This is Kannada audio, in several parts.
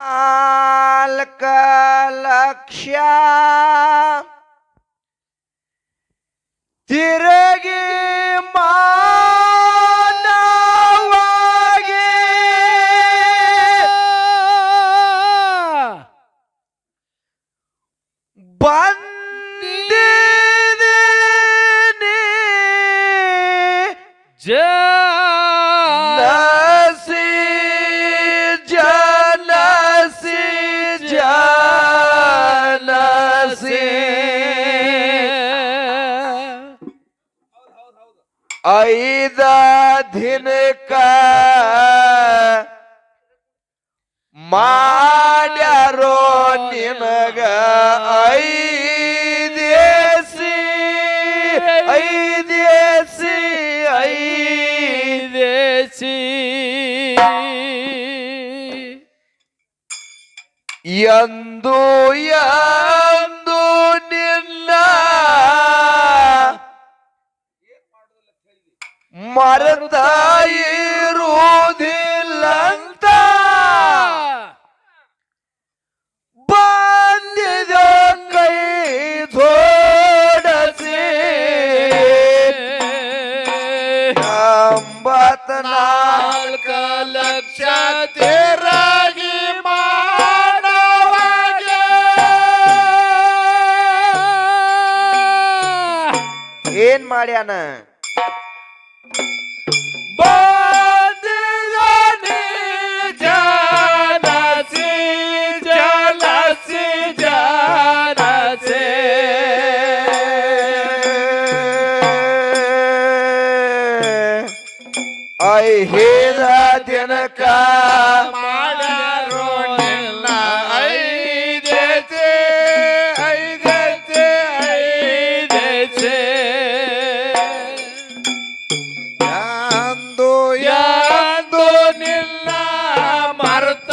ನಾಲ್ಕ ಲಕ್ಷ. ತಿರುಗಿ ಮಾನವಾಗಿ ಐದ ದಿನಕ ಮಾಡ್ಯಾರೋ ನಿನಗ ಐದೇಸಿ ಐದೇಸಿ ಐದೇಸಿ. ಎಂದು ಎಂದು ಮರೆತ ಇರುವುದಿಲ್ಲಂತ ಬಂದಿದ ಕೈ ಜೋಡಸಿ ನಾಲ್ಕ ಲಕ್ಷ ತೇರಾಗಿ ಏನ್ ಮಾಡ್ಯಾನ? ಐ ಹೇದ ದಿನಕ ಮಾಡ್ಯಾರೋ ನಿನ್ನ ಐದೇತೆ ಐದೇತೆ ಐದೇತೆ ಎಂದು ಎಂದು ನಿನ್ನ ಮರ್ತ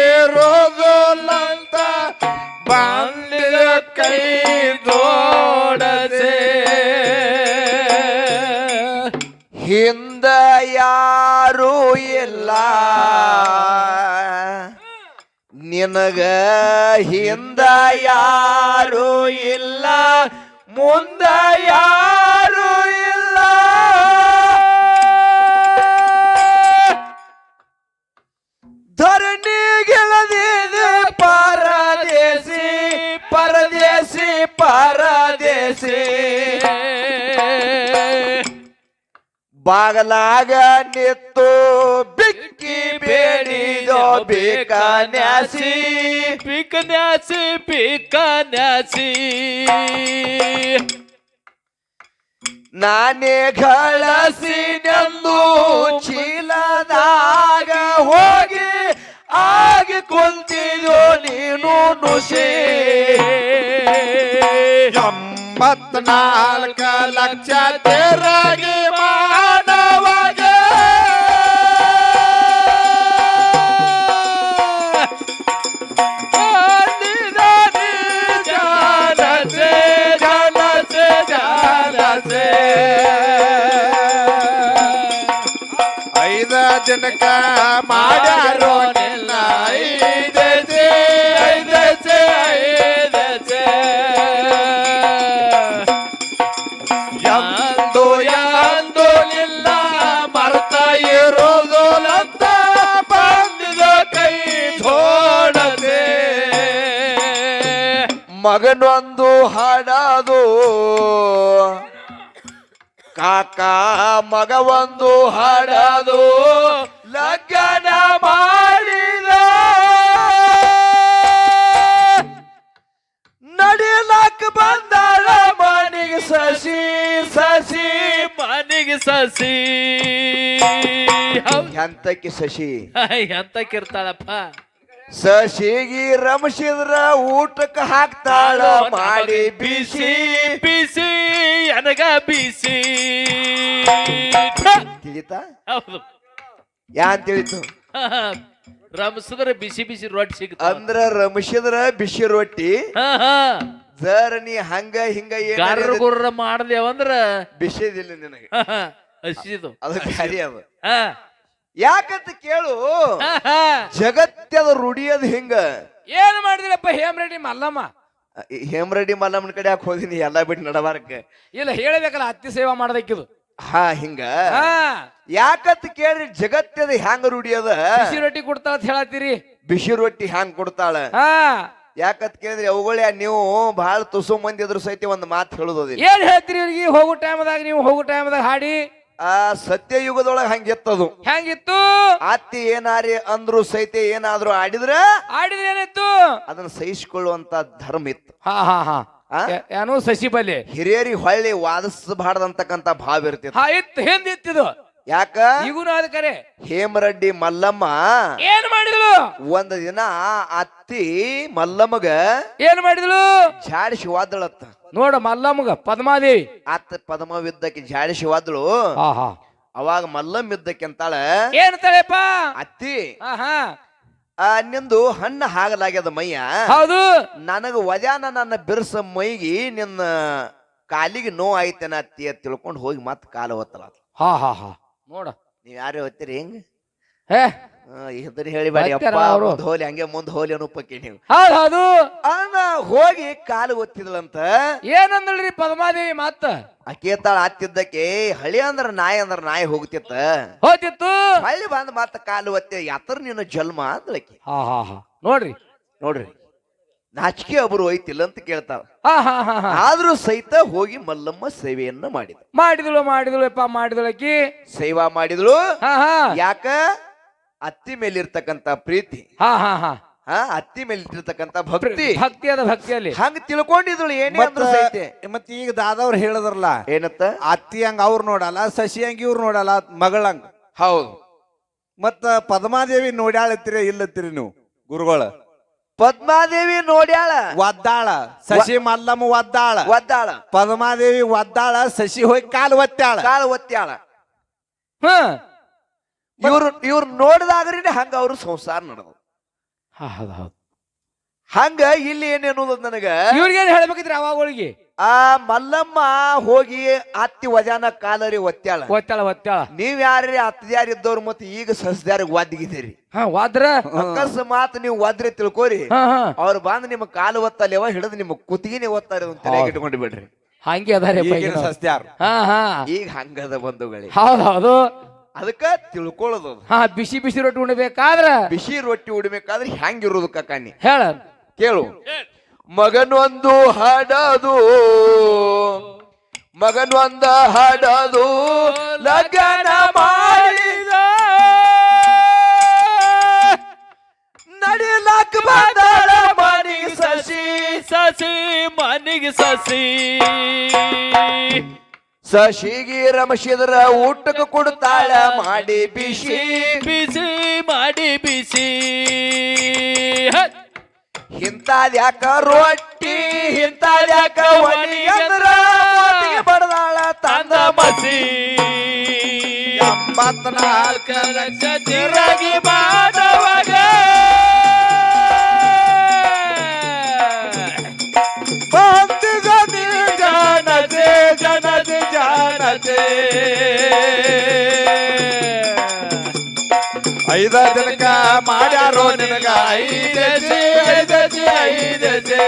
ಇರೋದಿಲ್ಲಂತ ಬಂದಿದ ಕೈ ದೋಡದೆ ಹಿಂದ ಯಾರೂ ಇಲ್ಲ ನಿನಗ ಹಿಂದ ಯಾರೂ ಇಲ್ಲ ಮುಂದ ಯಾರೂ ಇಲ್ಲ ಧರಣಿಗಿಳದಿದೆ ಪರದೇಸಿ ಪರದೇಸಿ ಪರದೇಸಿ ಬಾಗಲಾಗ ನಿತ್ತು ಬಿಕ್ಕಿ ಬೇಡಿದೋ ಬೇಕಾನ್ಯಾಸಿ ಪಿಕನ್ಯಾಸಿ ಪಿಕನ್ಯಾಸಿ ನಾನೇ ಗಳಸಿನೆಂದು ಚೀಲದಾಗ ಹೋಗಿ ಆಗಿ ಕುಂತಿದೋ ನೀನು ನುಸಿ ಎಂಬತ್ನಾಲ್ಕ ಲಕ್ಷ ತೆರಗಿ ದಿನಕ ಮಾಡ್ಯಾರೋ ನಿನ್ನ ಐದೆಸೆ ಐದೆಸೆ ಐದೆಸೆ. ಎಂದು ಎಂದು ನಿಲ್ಲ ಮರ್ತ ಇರುವುದಿಲ್ಲಂತ ಬಂದಿದ ಕೈ ಮಗನೊಂದು ಹಾಡದು. ಕಾಕ ಮಗ ಒಂದು ಹಾಡದು. ಸಸಿ ಎಂತಕ್ಕೆ ಶಶಿ. ಎಂತಕ್ಕಿರ್ತಾಳಪ್ಪ ಸಸಿಗಿ ರಮಸಿದ್ರ ಊಟಕ್ಕೆ ಹಾಕ್ತಾಳ ಮಾಡಿ ಬಿಸಿ ಬಿಸಿ. ನನಗ ಬಿಸಿ. ತಿಳಿತಾ? ಹೌದು. ಯಾನ್ ತಿಳಿತು ರಮಸಿದ್ರ ಬಿಸಿ ಬಿಸಿ ರೊಟ್ಟಿ ಸಿಗ್ತಾವ. ಅಂದ್ರ ರಮಸಿದ್ರ ಬಿಸಿ ರೊಟ್ಟಿ. ಹಾ ಹಾ. ಜರ ನೀ ಹಂಗ ಹಿಂಗ ಏನಾರ ಗುರ್ರ ಮಾಡ್ದೇವಂದ್ರ ಬಿಸಿದಿಲ್ಲ ನಿನಗೆ. ಹಸಿದು ಅದು ಖಾಲಿ ಅದು ಹಾ. ಯಾಕಂತ ಕೇಳು? ಹಾ, ಹಾ. ಜಗತ್ತದ ರೂಢಿಯದ್ ಹಿಂಗ? ಏನ್ ಮಾಡಿದ್ರಪ್ಪ ಹೇಮರೆಡ್ಡಿ ಮಲ್ಲಮ್ಮ? ಹೇಮರೆಡ್ಡಿ ಮಲ್ಲಮ್ಮನ ಕಡೆ ಯಾಕೆ ಹೋದಿನಿ? ಎಲ್ಲಾ ಬಿಟ್ಟು ನಡಬಾರಕ್ಕೆ. ಇಲ್ಲ ಹೇಳಬೇಕಲ್ಲ ಅತ್ತಿ ಸೇವಾ ಮಾಡದಕ್ಕಿದು. ಹಾ ಹಿಂಗ. ಹಾ. ಯಾಕಂತ ಕೇಳ್ರಿ ಜಗತ್ತದ ಹ್ಯಾಂಗ ರೂಢಿಯದ? ಬಿಸಿ ರೊಟ್ಟಿ ಕೊಡ್ತಾಳ ಅಂತ ಹೇಳತ್ತೀರಿ. ಬಿಸಿ ರೊಟ್ಟಿ ಹ್ಯಾಂಗ್ ಕೊಡ್ತಾಳ? ಹಾ. ಯಾಕಂತ ಕೇಳಿದ್ರಿ ಅವುಗಳೇ ನೀವು ಬಹಳ ತುಸು ಮಂದಿ ಎದುರು ಸಹಿತ ಒಂದು ಮಾತು ಹೇಳುದಿಲ್ಲ ಏನ್ ಹೇಳ್ತೀರಿ ಇವ್ರಿಗೆ? ಹೋಗೋ ಟೈಮ್ದಾಗ ನೀವು ಹೋಗೋ ಟೈಮ್ದಾಗ ಹಾಡಿ. ಆ ಸತ್ಯಯುಗದೊಳಗೆ ಹಂಗಿತ್ತದು. ಹೆಂಗಿತ್ತು ಅತ್ತಿ ಏನಾರಿ ಅಂದ್ರು ಸಹಿತ ಏನಾದ್ರು ಆಡಿದ್ರ ಆಡಿದ್ರೆ ಏನಿತ್ತು ಅದನ್ನ ಸಹಿಸಿಕೊಳ್ಳುವಂತ ಧರ್ಮ ಇತ್ತು. ಹಾ ಹಾ ಹಾ. ಆ? ಏನು ಸಸಿ ಬಲಿ. ಹಿರಿಯರಿ ಹೊಳ್ಳಿ ವಾದಿಸಬಾರ್ದಂತಕ್ಕಂತ ಭಾವ ಇರ್ತಿತ್ತು. ಹಾ ಇತ್ತು ಹಿಂದಿತ್ತಿದು ಯಾಕ? ಈಗೂನು ಅದ ಕರೆ. ಹೇಮರೆಡ್ಡಿ ಮಲ್ಲಮ್ಮ ಏನ್ ಮಾಡಿದ್ಲು ಒಂದ್ ದಿನ ಅತ್ತಿ ಮಲ್ಲಮ್ಮಗ ಏನ್ ಮಾಡಿದ್ಲು ಜಾಡಿಸಿ ವಾದಳತ್ತ ನೋಡ ಮಲ್ಲಮ್ಮಗ ಪದ್ಮಾದೇವಿ. ಅತ್ತ ಪದ್ಮವಿದ್ದಕ್ಕೆ ಜಾಡಿಸಿ ಹಾ ಹಾ. ಅವಾಗ ಮಲ್ಲಮ್ಮ ಇದ್ದಕ್ಕೆ ಅಂತಾಳ. ಏನ್ ತಳೆಪ್ಪ ಅತ್ತಿ. ಹಾ ಹಾ. ಆ ನಿಂದು ಹಣ್ಣು ಹಾಗಲಾಗ್ಯದ ಮೈಯ. ಹೌದು. ನನಗ ವದ್ಯಾನ ನನ್ನ ಬಿರ್ಸ ಮೈಗಿ ನಿನ್ನ ಕಾಲಿಗೆ ನೋವು ಆಯ್ತೇನ ಅತ್ತಿ ಅಂತ ತಿಳ್ಕೊಂಡು ಹೋಗಿ ಮತ್ತೆ ಕಾಲು ಒತ್ತಲ ಹಾ ಹಾ ಹಾ. ನೋಡ ನೀವ್ ಯಾರು ಹೋಗ್ತೀರಿ ಹೆಂಗ? ಹೇ ಇದನ್ನ ಹೇಳಿಬೇಡಿ ಅಪ್ಪ ಬರ್ತಾರ ಅವ್ರು. ಹೋಲಿ ಹಂಗೆ ಮುಂದ್ ಹೋಲಿ ಅನುಪಕ್ಕೆ ನೀವು. ಹೌದ್ ಹೌದು. ಹೋಗಿ ಕಾಲು ಒತ್ತಿದ್ಳಂತ ಏನಂದಳ್ರಿ ಪದ್ಮಾದೇವಿ ಮತ್ತ ಅಕೇತಾಳ ಹತ್ತಿದ್ದಕ್ಕೆ ಹಳಿ ಅಂದ್ರ ನಾಯಿ ಅಂದ್ರ ನಾಯಿ ಹೋಗ್ತಿತ್ತ. ಹೋಗ್ತಿತ್ತು. ಹಳ್ಳಿ ಬಂದ್ ಮತ್ತ ಕಾಲು ಒತ್ತೆ ಯಾತ್ರ ನಿನ್ನ ಜನ್ಮ ಅಂದಳಕಿ ಹಾ ಹಾ ಹಾ. ನೋಡ್ರಿ. ನೋಡ್ರಿ. ನಾಚಿಕೆ ಒಬ್ರು ಹೋಯ್ತಿಲ್ಲ ಅಂತ ಕೇಳ್ತಾವ ಹಾ ಹಾ ಹಾ ಹಾ. ಆದ್ರೂ ಸಹಿತ ಹೋಗಿ ಮಲ್ಲಮ್ಮ ಸೇವೆಯನ್ನ ಮಾಡಿದ. ಮಾಡಿದಳು ಮಾಡಿದಳು ಯಪ್ಪ ಆಕಿ. ಸೇವಾ ಮಾಡಿದಳು. ಹಾ ಹಾ. ಯಾಕ? ಅತ್ತಿ ಮೇಲಿರ್ತಕ್ಕಂತ ಪ್ರೀತಿ. ಹಾ ಹಾ ಹಾ. ಹಾ ಅತ್ತಿ ಮೇಲಿರ್ತಕ್ಕಂತ ಭಕ್ತಿ. ಭಕ್ತಿ ಅದ ಭಕ್ತಿಯಲ್ಲಿ ಹಂಗ ತಿಳ್ಕೊಂಡಿದ್ಳು ಏನೇ ಮತ್ತೆ ಸಹಿತ. ಈಗ ದಾದವ್ರು ಹೇಳದ್ರಲ್ಲ ಏನತ್ತ? ಅತ್ತಿ ಹಂಗ ಅವ್ರು ನೋಡಲ್ಲ ಶಶಿ ಹಂಗ ಇವ್ರು ನೋಡಲ್ಲ ಮಗಳಂಗ ಹೌದು. ಮತ್ತ ಪದ್ಮಾದೇವಿ ನೋಡ್ಯಾಳತ್ತೀರಿ ಇಲ್ಲತ್ತೀರಿ ನೀವು ಗುರುಗಳ? ಪದ್ಮಾದೇವಿ ನೋಡ್ಯಾಳ. ಒದ್ದಾಳ ಶಶಿ ಮಲ್ಲಮ್ಮ ಒದ್ದಾಳ. ಒದ್ದಾಳ. ಪದ್ಮಾದೇವಿ ಒದ್ದಾಳ ಶಶಿ ಹೋಗಿ ಕಾಲು ಒತ್ತಾಳ ಕಾಲು ಒತ್ತಾಳ ಹಾ. ಇವ್ರು ಇವ್ರು ನೋಡಿದಾಗ್ರಿ ಹಂಗ ಅವ್ರ ಸಂಸಾರ ನಡೆದು ಹೌದು ಹೌದು. ಹಂಗ ಇಲ್ಲಿ ಏನೇನು ನನಗ? ಇವ್ರಿಗೇನ್ ಹೇಳ್ಬೇಕಿದ್ರೆ ಅವಾಗಳಿಗೆ? ಆ ಮಲ್ಲಮ್ಮ ಹೋಗಿ ಅತ್ತಿ ವಜಾನ ಕಾಲರಿ ಒತ್ತ್ಯಾಳ ಒತ್ತಾಳ ಒತ್ತಾಳ ನೀವ್ ಯಾರ್ರಿ? ಅತ್ತದ್ಯಾರ ಇದ್ದವ್ರು ಮತ್ತೆ ಈಗ ಸಸ್ದ್ಯಾರಿಗೆ ಒದ್ಗಿದ್ದೀರಿ. ಹಾ ವಾದ್ರ ಅಕಸ್ಮಾತ್ ನೀವು ಒದ್ರಿ ತಿಳ್ಕೋರಿ. ಹಾ ಹಾ. ಅವ್ರು ಬಂದ್ ನಿಮ್ಮ ಕಾಲು ಒತ್ತಲ್ಲೇವ ಹಿಡಿದು ನಿಮ್ಮ ಕುತ್ತಿಗೆನೆ ಒತ್ತಾರೆ ಅಂತ ಇಟ್ಕೊಂಡು ಬಿಡ್ರಿ ಹಂಗೆ ಅದಾರೆ ಈಗಿನ ಸಸ್ತ್ಯಾರ ಹಾ ಹಾ. ಈಗ ಹಂಗದ ಬಂಧುಗಳಿಗೆ ಹೌದೌದು ಹೌದು. ಅದಕ್ಕ ತಿಳ್ಕೊಳ್ಳೋದು ಅದು. ಹಾ ಬಿಸಿ ಬಿಸಿ ರೊಟ್ಟಿ ಉಣ್ಬೇಕಾದ್ರ ಬಿಸಿ ರೊಟ್ಟಿ ಉಡ್ಬೇಕಾದ್ರೆ ಹೆಂಗಿರೋದು ಕಕ್ಕಾನಿ ಹೇಳ. ಕೇಳು. ಮಗನೊಂದು ಹಾಡದು ಮಗನೊಂದ ಹಾಡದು ಲಗ್ನ ಮಾಡಿದ. ನಡಿಲಾಕ ಬಂದಾಳ ಮನಿ ಸಸಿ. ಸಸಿ ಮನಿಗೆ ಸಸಿ. ಸಸಿಗಿ ರಮಶಿದ್ರ ಊಟಕ್ಕೆ ಕೊಡ್ತಾಳ ಮಾಡಿ ಬಿಸಿ. ಬಿಸಿ ಮಾಡಿ ಬಿಸಿ. ಇಂತಾದ್ಯಾಕ ರೊಟ್ಟಿ ಇಂತಾದ್ಯಾಕ ಒಲಿ ಅಂದ್ರ ಬಡದಾಳ ತಂದ ಮಸಿ. ಎಂಬತ್ನಾಲ್ಕ ಲಕ್ಷ ಚಿರಗಿ ಮಾಡವಾಗ ಮಾಡ್ಯಾರೋ ನಿನಗ? ಐದಜಿ ಐದಜಿ ಐದಜಿ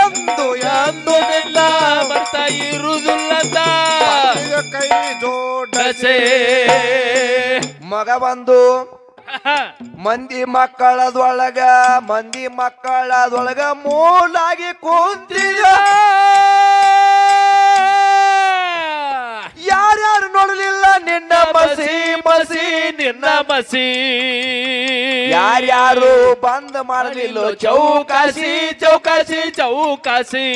ಎಂದು ಎಂದು ನಿಲ್ಲ ಬರ್ತಾ ಇರುವುದಿಲ್ಲದ. ಕೈ ಜೋಡಸೆ. ಮಗ ಬಂದು ಮಂದಿ ಮಕ್ಕಳದೊಳಗ ಮಂದಿ ಮಕ್ಕಳದೊಳಗ ಮೂಲಾಗಿ ಕುಂತಿದ ಯಾರ್ಯಾರು ನೋಡಲಿಲ್ಲ? ನಿನ್ನ ಮಸಿ ಮಸಿ ನಿನ್ನ ಮಸಿ. ಯಾರ್ಯಾರು ಬಂದ್ ಮಾಡಲಿಲ್ಲ ಚೌಕಾಸಿ. ಚೌಕಾಸಿ ಚೌಕಾಸಿ.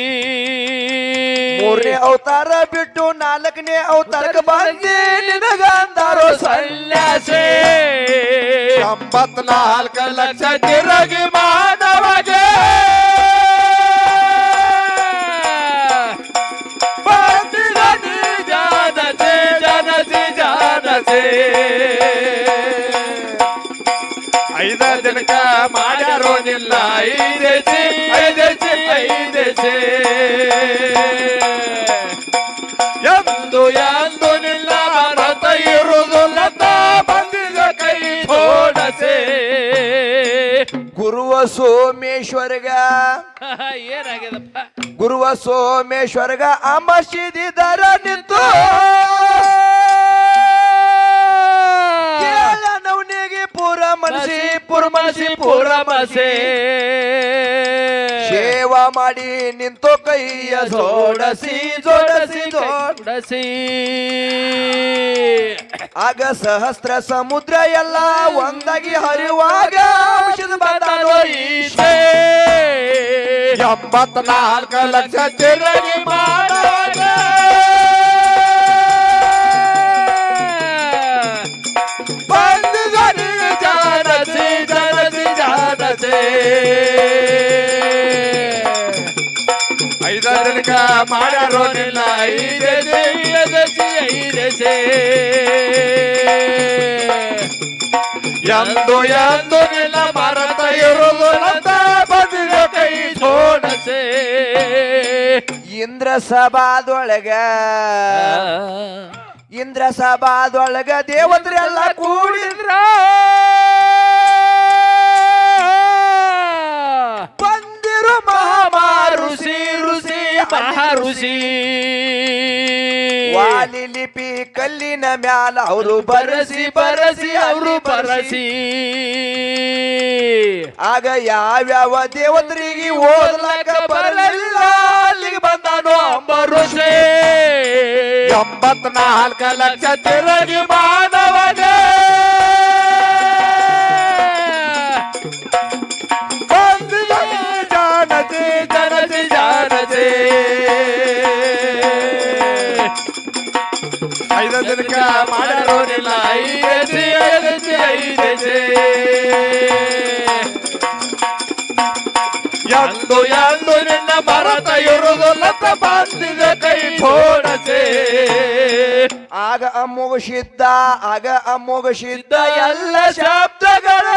ಮೂರನೇ ಅವತಾರ ಬಿಟ್ಟು ನಾಲ್ಕನೇ ಅವತಾರಕ್ಕೆ ಬಂದಿ ನಿನಗಂದಾರೋ ಸನ್ಯಾಸಿ. ಎಂಬತ್ನಾಲ್ಕ ಲಕ್ಷ ತಿರುಗಿ ಮಾಡ್ಯಾರೋ ನಿಲ್ಲ ಐದೆಜೆ ಐದೆಜೆ ಎಂದು ಎಂದು ನಿಲ್ಲ ಭಾರತ ಇರುವುದಿಲ್ಲ ಬಂದಿದ ಕೈ ತೋಡಸೆ ಗುರುವ ಸೋಮೇಶ್ವರಗ. ಏನಾಗ್ಯದಪ್ಪ? ಗುರುವ ಸೋಮೇಶ್ವರಗ ಅಮಸಿದಿದರ ನಿಂತು. ಮನಸಿ ಪುರ ಸೇವ ಮಾಡಿ ನಿಂತು ಕೈಯ ಜೋಡಸಿ ಜೋಡಸಿ ಜೋಡಸಿ. ಆಗ ಸಹಸ್ರ ಸಮುದ್ರ ಎಲ್ಲ ಒಂದಾಗಿ ಹರಿಯುವಾಗ ಔಷಧ ಬಂದಾನೋ ಈಶ. ಎಂಬತ್ನಾಲ್ಕು ಲಕ್ಷ ತಿರುಗಿ ಮಾಡುವಾಗ ಐದೇ ಐದಸಿ ಐದಸಿ ಎಂದು ಎಂದು ನಿಲ್ಲ ಭಾರತ ಇರುವುದು ಬಂದಿದ ಕೈ ಸೋಡಸೆ ಇಂದ್ರ ಸಭಾದೊಳಗ ಇಂದ್ರ ಸಭಾದೊಳಗ ದೇವತೆಲ್ಲ ಕೂಡಿದ್ರ. ಋಷಿ ವಾಲಿ ಲಿಪಿ ಕಲ್ಲಿನ ಮ್ಯಾಲ ಅವರು ಬರಸಿ ಬರಸಿ ಅವರು ಬರಸಿ. ಆಗ ಯಾವ್ಯಾವ ದೇವತರಿಗೆ ಓದ್ಲಕ್ಕ ಬರಲಿಲ್ಲ ಅಲ್ಲಿಗೆ ಬಂದನು ಅಂಬರುಷಿ. ಎಂಬತ್ನಾಲ್ಕ ಲಕ್ಷ ತಿರಗಿ ಮಾನವನ ಮಾಡ್ಯಾರೋನಿಲ್ಲ ಐದಸಿ ಐದಸಿ ಐದಸಿ ಎಂದು ಎಂದು ನಿನ್ನ ಮರತ ಇರುವುದು ಲತ ಬಂದಿದ ಕೈ ಫೋಡಸೆ ಆಗ ಅಮೋಘ ಸಿದ್ಧ ಆಗ ಅಮೋಘ ಸಿದ್ಧ ಎಲ್ಲ ಶಬ್ದಗಳ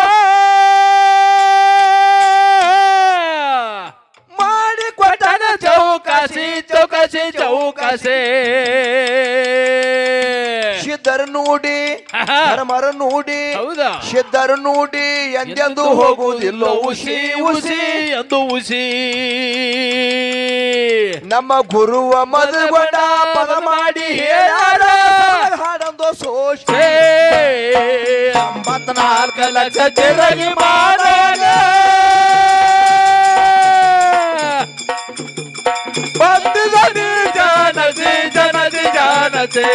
ಮಾಡಿ ಕೊಟ್ಟನ ಚೌಕಾಸಿ ಚೌಕಾಸಿ ಚೌಕಾಸಿ. ಧರ್ಮರ ನೋಡಿ ಹೌದಾ? ಸಿದ್ಧರ ನೋಡಿ ಎಂದೆಂದು ಹೋಗುವುದಿಲ್ಲ. ಉಸಿ ಉಸಿ ಎಂದು ಉಸಿ. ನಮ್ಮ ಗುರುವ ಮದುಗೊಂಡ ಪದ ಮಾಡಿ ಹೇಳಾರ. ಹಾಡೊಂದು ಜನ ಛೇ, ಎಂಬತ್ನಾಲ್ಕು ಲಕ್ಷ ತಿರುಗಿ ಮಾಡುವಾಗ ಜನ ಜಾನಸಿ ಜನಸಿ ಜಾನಸಿ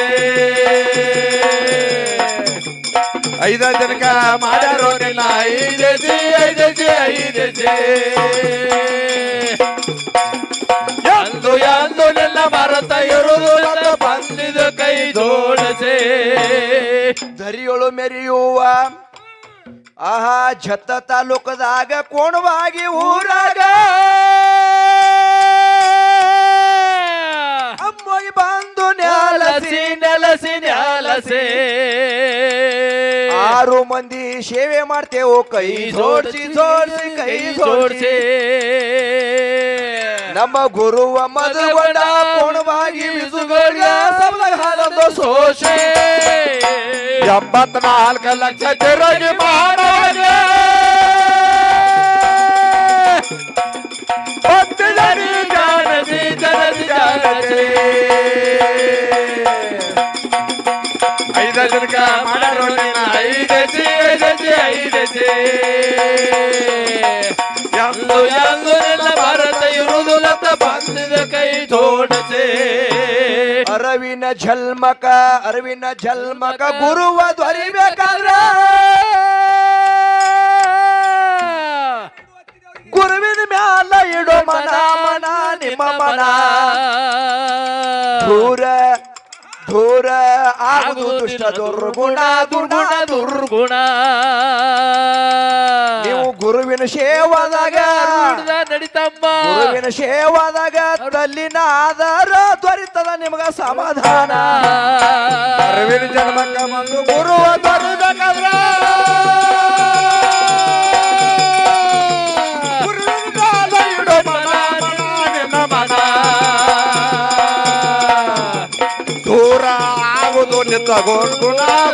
ಐದ ಜನಕ ನಿನ್ನ ಐದಸಿ ಐದಸಿ ಐದಸಿ ಎಂದು ಎಂದು ನಿನ್ನ ಭಾರತ ಇರುವುದು ಬಂದಿದ ಕೈ ಜೋಡಸೆ. ದರಿಯೊಳು ಮೆರೆಯುವ ಆಹಾ ಛತ್ತ ತಾಲೂಕದಾಗ ಕೋಣವಾಗಿ ಊರಾಗ. ಅಮ್ಮೋಗಿ ಬಂದು ನೆಲಸಿ ನೆಲಸಿ ನೆಲಸಿ. ಆರು ಮಂದಿ ಸೇವೆ ಮಾಡ್ತೇವು ಕೈ ಜೋಡ್ಸಿ ಜೋಡ್ಸಿ ಕೈ ಜೋಡ್ಸಿ. ನಮ್ಮ ಗುರುವ ಮದುಗೊಂಡ ಕೋಣವಾಗಿ ಬಿಸುಗಳಿಗೆ ಸಬಲ ಹಾಡೊಂದು ಸೋಷೆ ಎಂಬತ್ನಾಲ್ಕು ಲಕ್ಷ ತಿರುಗಿ ಮಾಡುವಾಗ ಬಂದಿದನು ಜಾನಸಿ ಜನಸಿ ಜಾನಸಿ. ಜನಕ ಮಾಡ್ಯಾರೋನಿಲ್ಲ ಐದಸಿ ಐದಸಿ ಐದಸಿ ಎಂದು ಎಂದು ನಿನ್ನ ಭಾರತ ಇರುವುದು ಲತ ಬಂದಿದ ಕೈ ಜೋಡಸೆ ಅರವಿನ ಜಲ್ಮಕ ಅರವಿನ ಜಲ್ಮಕ ಗುರುವ ಧ್ವರಿಬೇಕಾದ್ರ ಗುರುವಿನ ಮ್ಯಾಲ ಇಡೋ ಮನ ಮನ. ನಿಮ್ಮ ಮನ. ದೂರ ದೂರ ಆಗುದು ದುಷ್ಟ ದುರ್ಗುಣ ದುರ್ಗುಣ ದುರ್ಗುಣ ನೀವು ಗುರುವಿನ ಸೇವಾದಾಗ ನಡೀತಮ್ಮ. ಗುರುವಿನ ಸೇವಾದಾಗ ತಲ್ಲಿನ ಆಧಾರ ದೊರಿತದ ನಿಮಗ ಸಮಾಧಾನ. ಅರವಿನ ಜನ್ಮಕ್ಕ ಬಂದು ಗುರುವ ದೊರೆಬೇಕಾದ್ರ ಆಗುದು ನಿತ್ತ